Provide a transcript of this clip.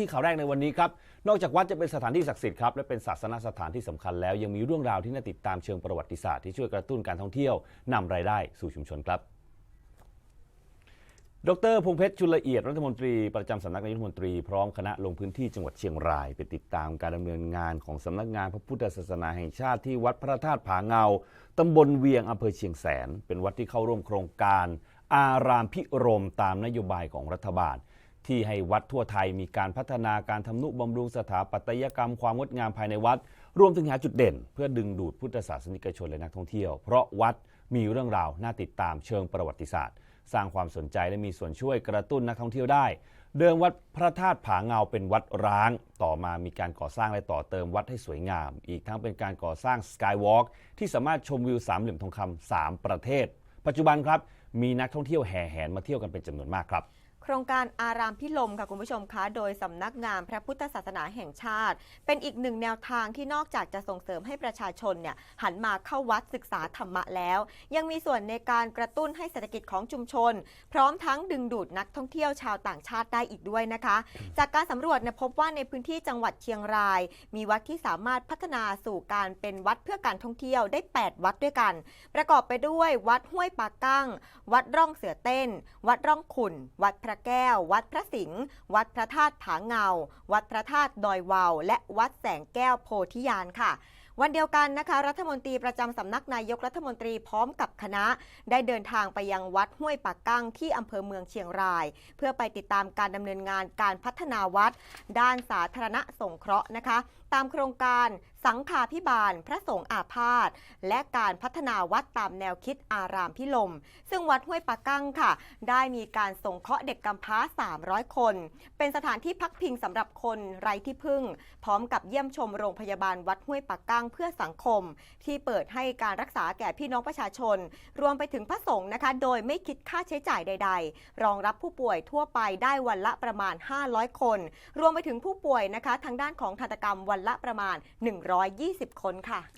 ที่ข่าวแรกในวันนี้ครับ นอกจากวัดจะเป็นสถานที่ศักดิ์สิทธิ์ครับและเป็นศาสนสถานที่สำคัญแล้วยังมีเรื่องราวที่น่าติดตามเชิงประวัติศาสตร์ที่ช่วยกระตุ้นการท่องเที่ยวนำรายได้สู่ชุมชนครับ ดรพงเพชรชุลละเอียดรัฐมนตรีประจำสำนักนายกรัฐมนตรีพร้อมคณะลงพื้นที่จังหวัดเชียงราย ไปติดตามการดำเนินงานของสำนักงานพระพุทธศาสนาแห่งชาติที่วัดพระธาตุผาเงาตำบลเวียงอำเภอเชียงแสน เป็นวัดที่เข้าร่วมโครงการ อารามพิรมตามนโยบายของรัฐบาล ที่ให้วัดทั่วไทยมีการพัฒนาการทำนุบำรุงสถาปัตยกรรมความงดงามภายในวัด รวมถึงหาจุดเด่น เพื่อดึงดูดพุทธศาสนิกชนและนักท่องเที่ยว เพราะวัดมีเรื่องราวน่าติดตามเชิงประวัติศาสตร์ สร้างความสนใจและมีส่วนช่วยกระตุ้นนักท่องเที่ยวได้ เดิมวัดพระธาตุผาเงาเป็นวัดร้าง ต่อมามีการก่อสร้างและต่อเติมวัดให้สวยงาม อีกทั้งเป็นการก่อสร้างสกายวอล์กที่สามารถชมวิวสามเหลี่ยมทองคำสามประเทศ ปัจจุบันครับมีนักท่องเที่ยวแห่แหนมาเที่ยวกันเป็นจำนวนมากครับ โครงการอารามพิลมค่ะคุณผู้ชมคะ โดยสำนักงานพระพุทธศาสนาแห่งชาติ เป็นอีกหนึ่งแนวทางที่นอกจากจะส่งเสริมให้ประชาชนเนี่ยหันมาเข้าวัดศึกษาธรรมะแล้ว ยังมีส่วนในการกระตุ้นให้เศรษฐกิจของชุมชน พร้อมทั้งดึงดูดนักท่องเที่ยวชาวต่างชาติได้อีกด้วยนะคะ จากการสำรวจเนี่ยพบว่าในพื้นที่จังหวัดเชียงราย มีวัดที่สามารถพัฒนาสู่การเป็นวัดเพื่อการท่องเที่ยวได้ 8 วัดด้วยกัน ประกอบไปด้วย วัดห้วยปากั้ง วัดร่องเสือเต้น วัดร่องขุนวัดพระแก้ว วัดพระสิงห์วัดพระธาตุผาเงา วัดพระธาตุดอยวาว และวัดแสงแก้วโพธิญาณค่ะวันเดียวกันนะคะ รัฐมนตรีประจำสำนักนายกรัฐมนตรีพร้อมกับคณะ ได้เดินทางไปยังวัดห้วยปากกั้งที่อำเภอเมืองเชียงราย เพื่อไปติดตามการดำเนินงานการพัฒนาวัด ด้านสาธารณสงเคราะห์นะคะ ตามโครงการสังฆาพิบาลพระสงฆ์อาพาธและการพัฒนาวัดตามแนวคิดอารามพิลม ซึ่งวัดห้วยปากั้งค่ะ ได้มีการสงเคราะห์เด็กกำพร้า 300 คน เป็นสถานที่พักพิงสำหรับคนไร้ที่พึ่ง พร้อมกับเยี่ยมชมโรงพยาบาลวัดห้วยปากกั้งเพื่อสังคม ที่เปิดให้การรักษาแก่พี่น้องประชาชน รวมไปถึงพระสงฆ์นะคะ โดยไม่คิดค่าใช้จ่ายใด ๆ รองรับผู้ป่วยทั่วไปได้วันละประมาณ 500 คน รวมไปถึงผู้ป่วยนะคะ ทางด้านของทันตกรรมวันละประมาณ 120 คนค่ะ